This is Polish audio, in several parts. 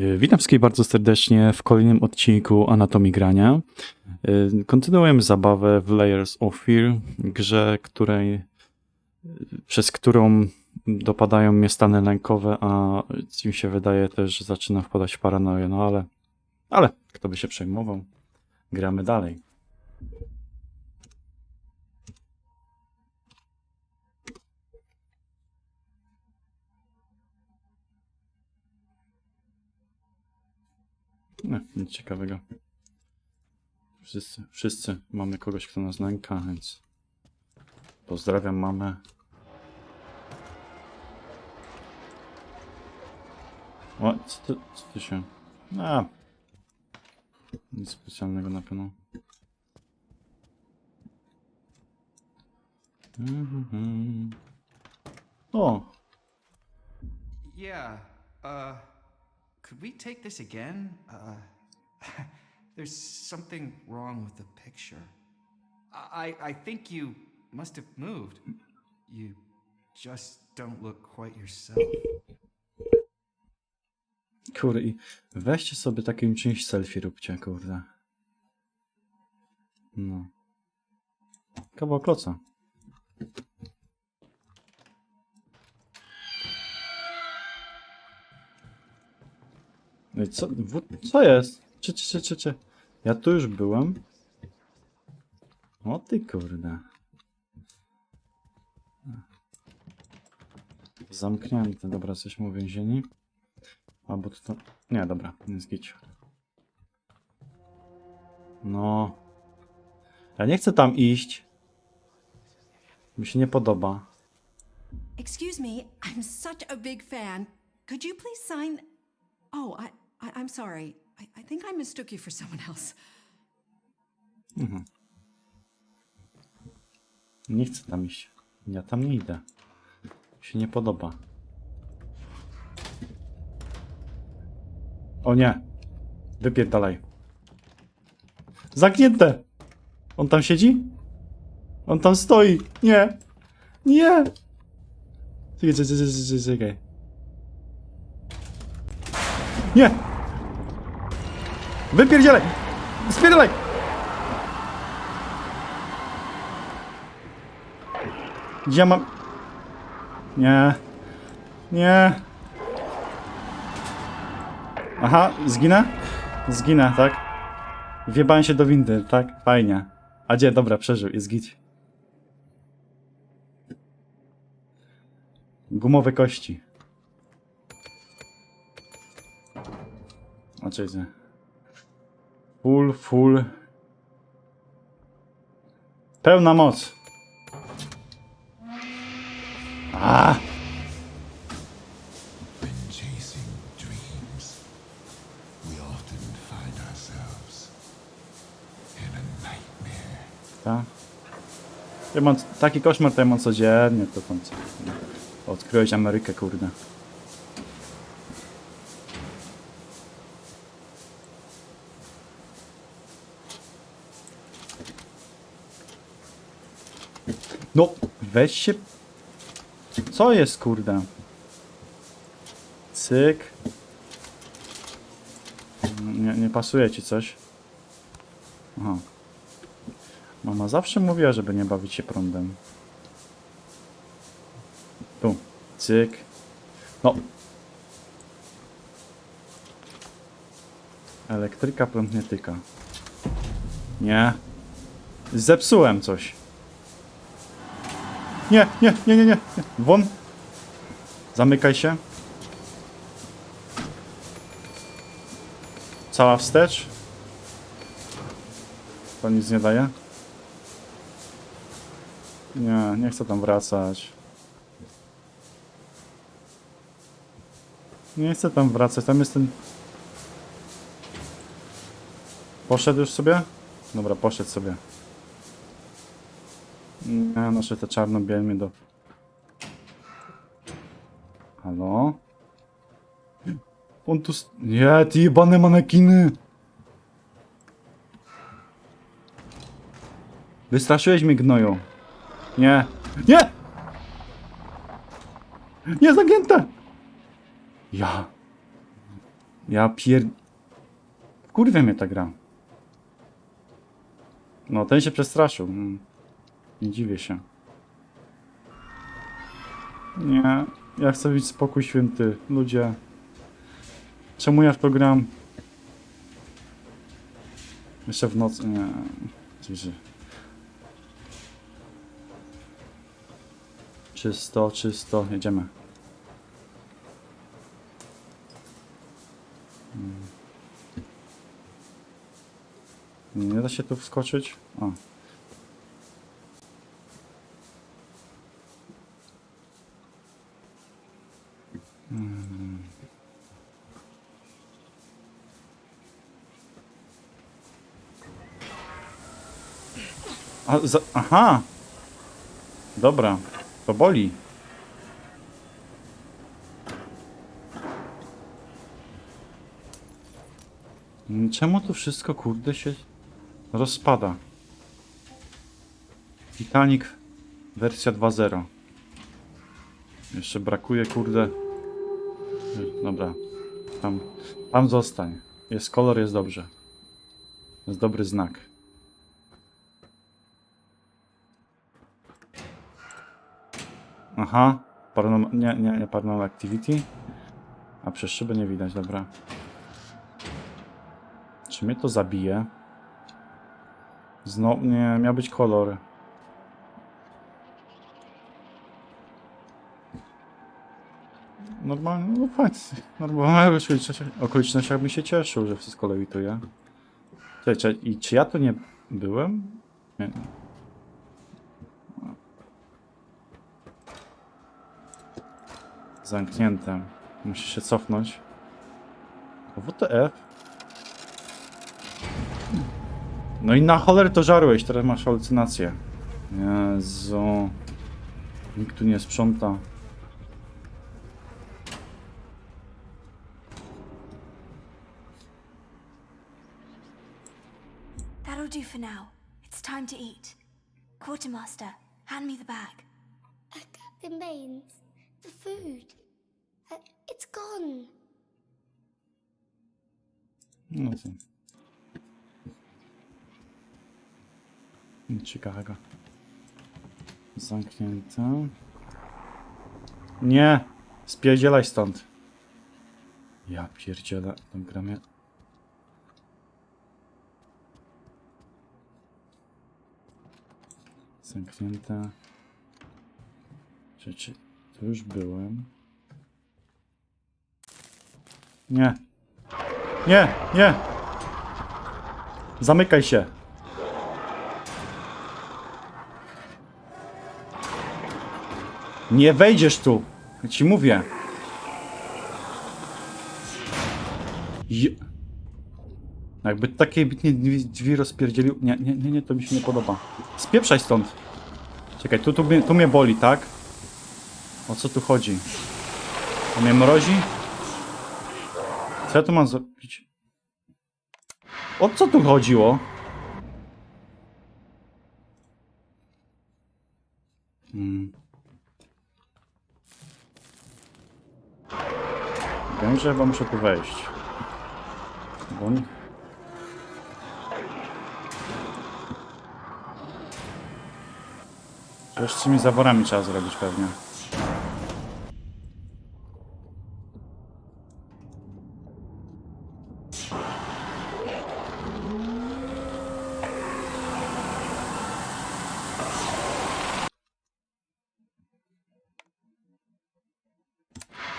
Y, Witam wszystkich bardzo serdecznie w kolejnym odcinku Anatomii Grania. Y, Kontynuujemy zabawę w Layers of Fear, grze, której, przez którą dopadają mnie stany lękowe, a mi się wydaje też, że zaczyna wpadać w paranoję, no ale, ale kto by się przejmował? Gramy dalej. Nie, nic ciekawego. Wszyscy, wszyscy mamy kogoś, kto nas nęka, więc pozdrawiam mamę. O, co ty, co ty się... A, nic specjalnego na pewno. Mhm. O, Yeah. Uh, could we take this again? Uh, there's something wrong with the picture. I I think you must have moved. You just don't look quite yourself. Kurde, weźcie sobie takim czymś selfie róbcie, kurde. No. Kawał kloca. No i co, w, co jest? Czy, czy, czy, czy, czy? Ja tu już byłem. O ty kurde. Zamknięte, dobra, jesteśmy uwięzieni. Albo to, to... Nie, dobra, nie zgić. No. Ja nie chcę tam iść. Mi się nie podoba. Excuse me, I'm such a big fan. Could you please sign? Oh, I, I I'm sorry. I, I think I mistook you for someone else. Nie chcę tam iść. Ja tam nie idę. Mi się nie podoba. O nie. Wypierdalaj. Zamknięte! On tam siedzi? On tam stoi. Nie. Nie. Czekaj. Nie! Wypierdzielaj! Spierdalaj! Gdzie ja mam... Nie. Nie. Aha, zginę? Zginę, tak? Wjebałem się do windy, tak? Fajnie. A gdzie? Dobra, przeżył, jest git. Gumowe kości. Oczywiście. Full, full. Pełna moc. A! Tak. Ja mam taki koszmar, to ja mam codziennie, to tam co. Odkryłeś Amerykę, kurde. No, weź się... Co jest, kurde? Cyk. Nie, nie pasuje ci coś? Aha. Mama zawsze mówiła, żeby nie bawić się prądem. Tu. Cyk. No. Elektryka prąd nie tyka. Nie. Zepsułem coś. Nie, nie, nie, nie, nie. Won. Zamykaj się. Cała wstecz. To nic nie daje. Nie, nie chcę tam wracać. Nie chcę tam wracać, tam jest ten... Poszedł już sobie? Dobra, poszedł sobie. Nie, nasze te czarno-białe mnie do... Halo? On tu... Nie, ty jebane manekiny! Wystraszyłeś mnie, gnoju. Nie. Nie! Nie, zagięte! Ja. Ja pier... Kurwa mnie ta gra. No, ten się przestraszył. Nie dziwię się. Nie, ja chcę mieć spokój święty. Ludzie. Czemu ja w to gram? Jeszcze w nocy. Nie. Dziwnie. Czysto, czysto. Jedziemy. Nie da się tu wskoczyć? O. A, za, aha! Dobra, to boli. Czemu to wszystko, kurde, się rozpada? Titanic wersja 2.0. Jeszcze brakuje, kurde. Dobra. Tam, tam zostań. Jest kolor, jest dobrze. Jest dobry znak. Aha. Paranormal, nie, nie, nie Paranormal Activity. A przez szybę nie widać, dobra. Czy mnie to zabije? Znowu, nie, miał być kolor. Normalnie, no fajnie. Normalnie w okolicznościach, okolicznościach bym się cieszył, że wszystko lewituje. Czekaj, czy, i czy ja tu nie byłem? Nie. Zamknięte. Muszę się cofnąć. WTF? No i na cholerę to żarłeś, teraz masz halucynację. Jezu. Nikt tu nie sprząta. Do for now. It's time to eat. Quartermaster, hand me the bag. Uh, Captain Baines, the food. Uh, it's gone. No co? Nic ciekawego. Zamknięte. Nie! Spierdzielaj stąd. Ja pierdzielę. Tą gramy. Zamknięte. Czy, czy tu już byłem? Nie. Nie, nie! Zamykaj się! Nie wejdziesz tu! Ja ci mówię. Je... Jakby takie bitnie drzwi, rozpierdzielił... Nie, nie, nie, to mi się nie podoba. Spieprzaj stąd! Czekaj, tu, tu, tu mnie boli, tak? O co tu chodzi? To mnie mrozi? Co ja tu mam zrobić? O co tu chodziło? Hmm. Wiem, że chyba muszę tu wejść. Bo Coś z tymi zaworami trzeba zrobić pewnie.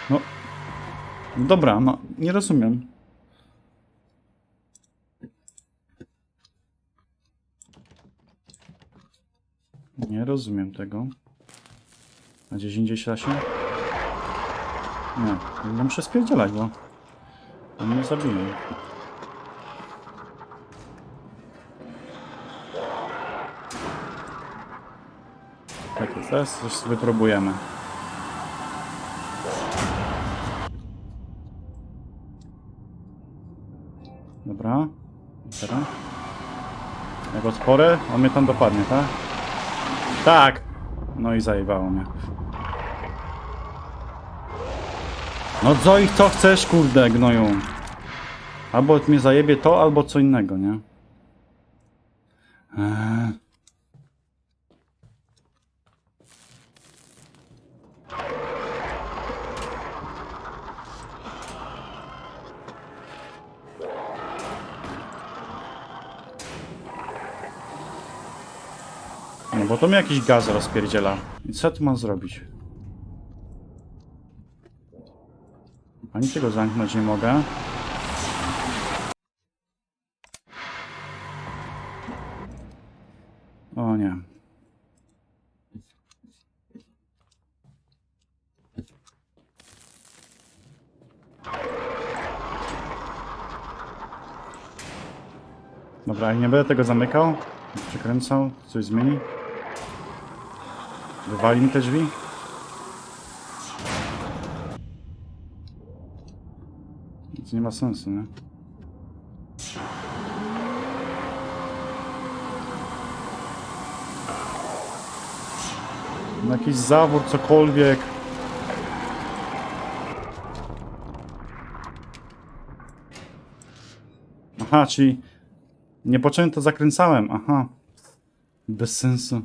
No. Dobra, no nie rozumiem. Nie rozumiem tego. A gdzieś indziej się? Nie, no muszę spierdzielać, bo on mnie zabije. Tak jest, teraz coś wypróbujemy. Dobra. Teraz. Jak otworę, on mnie tam dopadnie, tak? Tak! No i zajebało mnie. No co ich co chcesz, kurde, gnoju? Albo mnie zajebie to, albo co innego, nie? Eee. No bo to mi jakiś gaz rozpierdziela. I co tu mam zrobić? Ani tego zamknąć nie mogę. O nie. Dobra, nie będę tego zamykał. Przekręcał. Coś zmieni. Wywali mi te drzwi. Nic nie ma sensu, nie? No Jakiś zawór, cokolwiek. Aha, czyli nie po czym to zakręcałem. Aha. Bez sensu.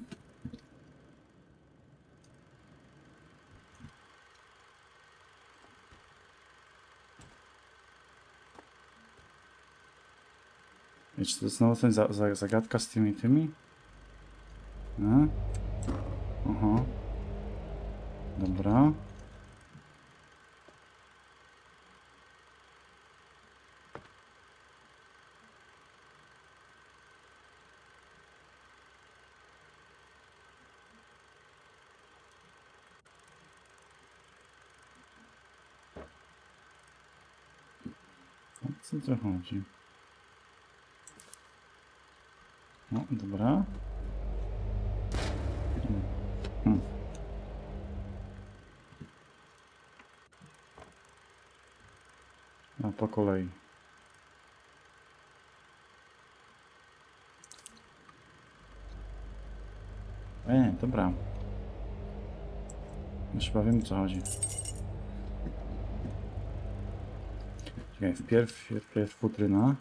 Czy to znowu ten za, za, zagadka z tymi tymi? A? Aha. Dobra. Co tu chodzi? No, dobra. Hmm. A po kolei. E, dobra. Już chyba wiem co chodzi. Czekaj, wpierw, wpierw futryna.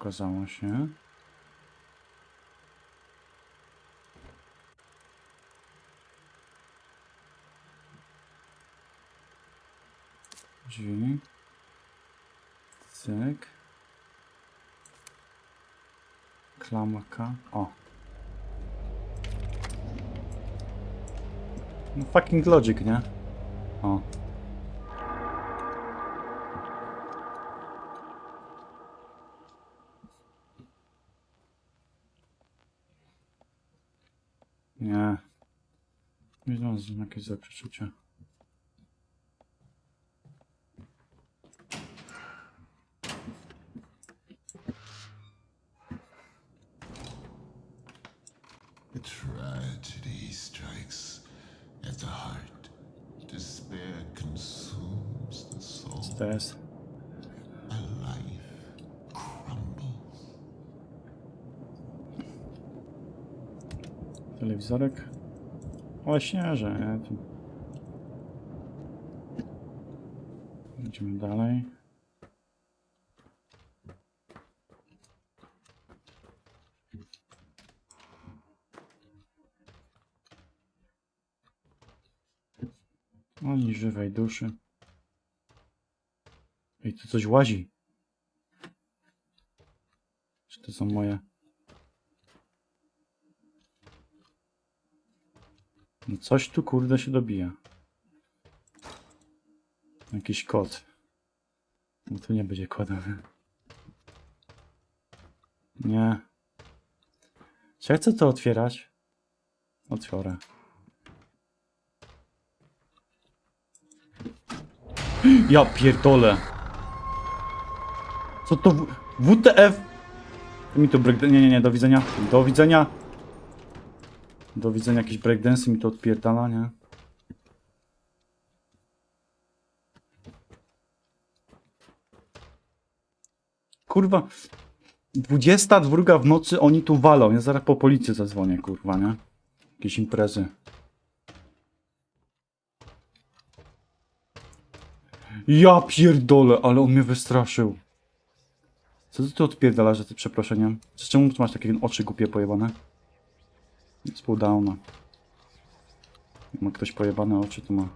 Pokazało się. Drzwi. Cyk. Klamka. O. No fucking logic, nie? O. jakieś tragedy strikes at the heart. Despair consumes the soul. Jest? A life crumbles. Telewizorek. Śnieże, nie? Tu. Idziemy dalej. Ani żywej duszy. Ej, tu coś łazi. Czy to są moje... No coś tu kurde się dobija. Jakiś kod. No tu nie będzie kodowy. Nie. Czy ja chcę to otwierać? Otwiorę. Ja pierdolę. Co to? W- WTF? Mi tu break... Nie, nie, nie, do widzenia. Do widzenia. Do widzenia jakieś breakdance mi to odpierdala, nie? Kurwa, 22 w nocy oni tu walą. Ja zaraz po policji zadzwonię, kurwa, nie? Jakieś imprezy. Ja pierdolę, ale on mnie wystraszył. Co ty tu odpierdalasz za tym przeproszeniem? Z czemu masz takie oczy głupie pojebane? Z downa. Ma ktoś pojebane oczy, to ma.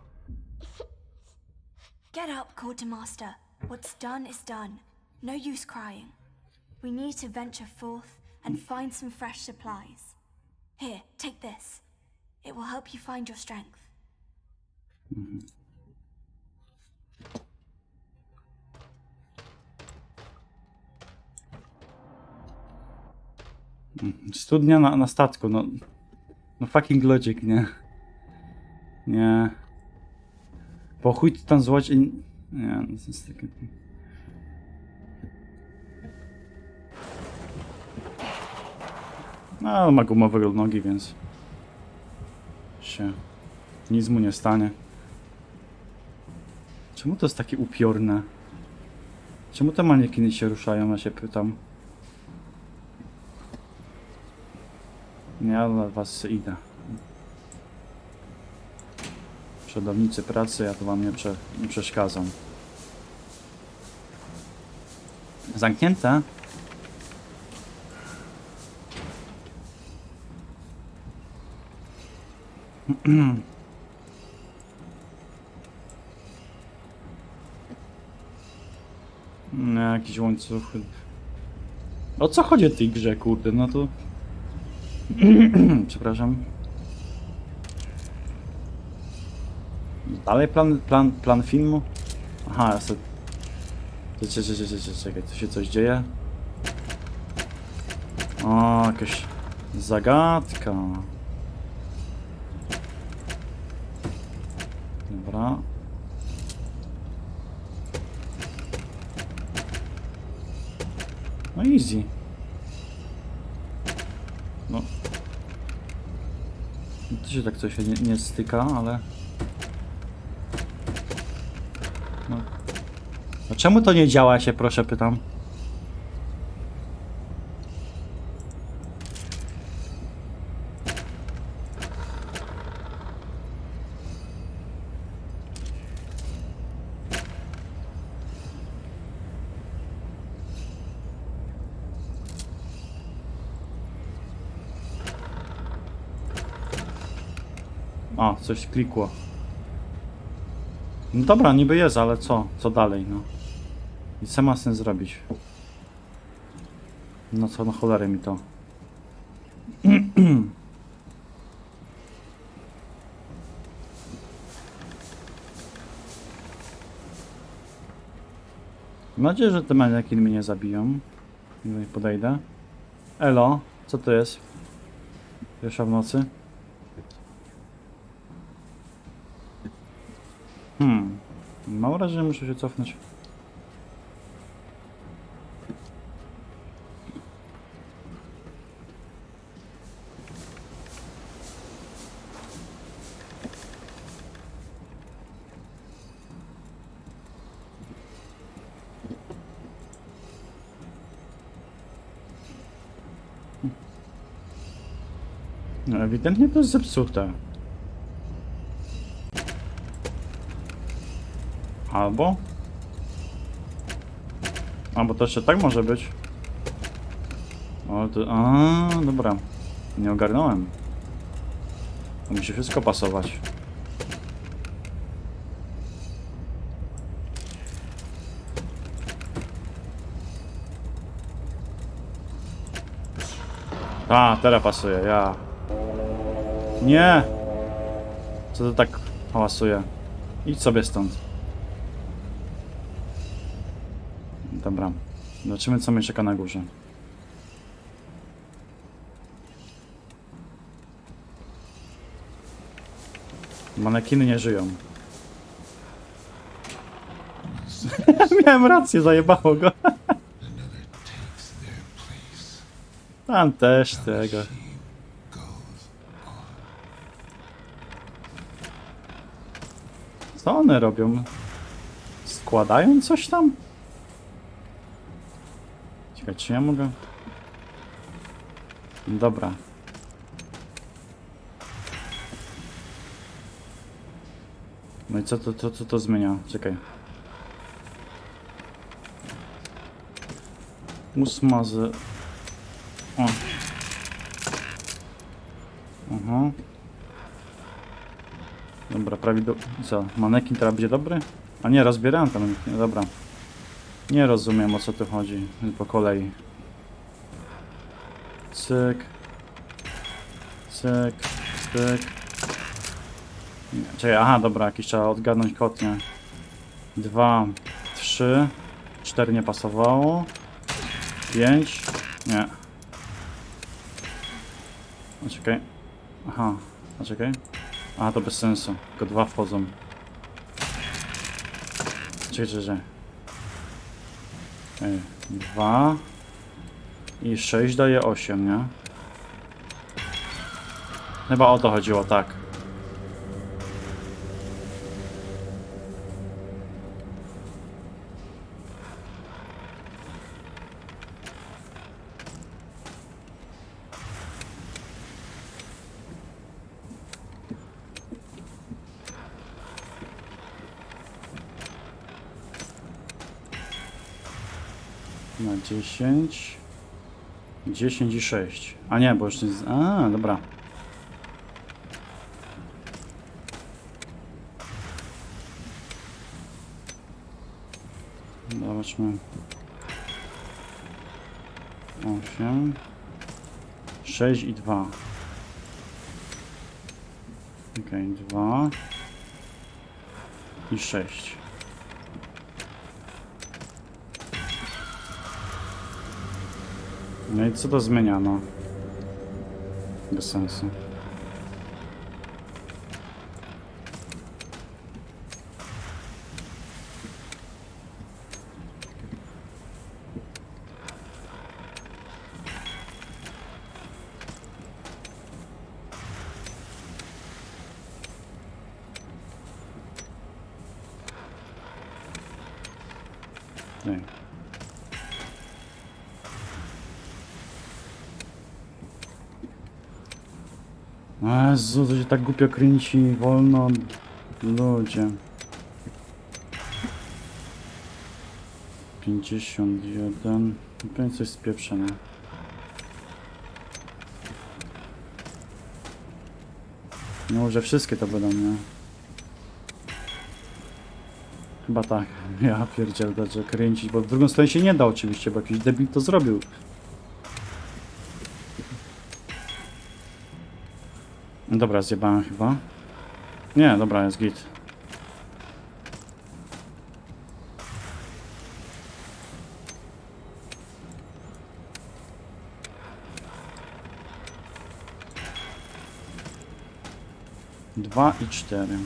Get up, Quartermaster. What's done is done. No use crying. We need to venture forth and find some fresh supplies. Here, take this. It will help you find your strength. Studnia na, na statku, no. No fucking logic, nie? Nie. Po chuj ty tam złodziej... Nie, no to jest takie... No, ma gumowe nogi, więc... się... Nic mu nie stanie. Czemu to jest takie upiorne? Czemu te maniekiny się ruszają, ja się pytam. Ja dla was idę. Przodownicy pracy, ja tu wam nie, prze, nie przeszkadzam. Zamknięte? Nie, jakiś łańcuch. O co chodzi w tej grze, kurde? No to... Przepraszam. Dalej plan, plan, plan filmu? Aha, ja sobie... Czekaj, czekaj, czekaj, czekaj, tu się coś dzieje? O, jakaś zagadka. Dobra. No easy. To się tak coś nie, nie styka, ale... No. no czemu to nie działa się, proszę, pytam? A, coś klikło. No dobra, niby jest, ale co? Co dalej, no? I co ma sens zrobić? No co, no cholery mi to. Mam nadzieję, że te manekiny mnie nie zabiją. Nie podejdę. Elo, co to jest? Pierwsza w nocy. Hmm. Że muszę się cofnąć. No, ewidentnie to jest zepsute. Albo? Albo to jeszcze tak może być. O, to... A, dobra. Nie ogarnąłem. Musi wszystko pasować. A, teraz pasuje, ja. Nie! Co to tak hałasuje? Idź sobie stąd. Dobra. Zobaczymy, co mnie czeka na górze. Manekiny nie żyją. Miałem rację, zajebało go. Tam też tego. Co one robią? Składają coś tam? Czekaj, czy ja mogę? Dobra. No i co to, to, to zmienia? Czekaj. Ósma z... O. Aha. Dobra, prawidłowo... Co, manekin teraz będzie dobry? A nie, rozbierałem tam, dobra. Nie rozumiem o co tu chodzi, po kolei. Cyk. Cyk, cyk. Czekaj, aha, dobra, jakiś trzeba odgadnąć kod, nie? Dwa, trzy, cztery nie pasowało. Pięć, nie. Czekaj. Aha, a. Aha, to bez sensu, tylko dwa wchodzą. Czekaj, czekaj, czekaj. Ej, dwa i sześć daje osiem, nie? Chyba o to chodziło, tak. Na 10. 10 i 6. A nie, bo nie. z- A, dobra. Zobaczmy. 8. 6 i 2. Okej, 2 i 6. No i co to zmienia, no? Bez sensu. Nie. Jezu, to się tak głupio kręci, wolno. Ludzie. 51. Pewnie coś z pieprzenia. No może wszystkie to będą, nie? Chyba tak. Ja pierdzielę, że kręcić, bo w drugą stronę się nie da oczywiście, bo jakiś debil to zrobił. Dobra, zjebałem chyba. Nie, dobra, jest git. Dwa i cztery.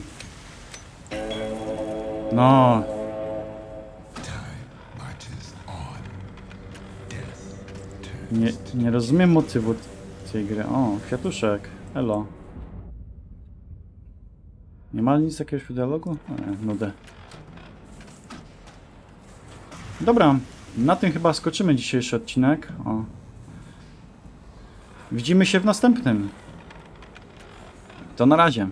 No, nie, nie rozumiem motywu tej gry. O, kwiatuszek. Elo. Ma nic jakiegoś dialogu? Nie, nudę. Dobra, na tym chyba skoczymy dzisiejszy odcinek. O. Widzimy się w następnym. To na razie.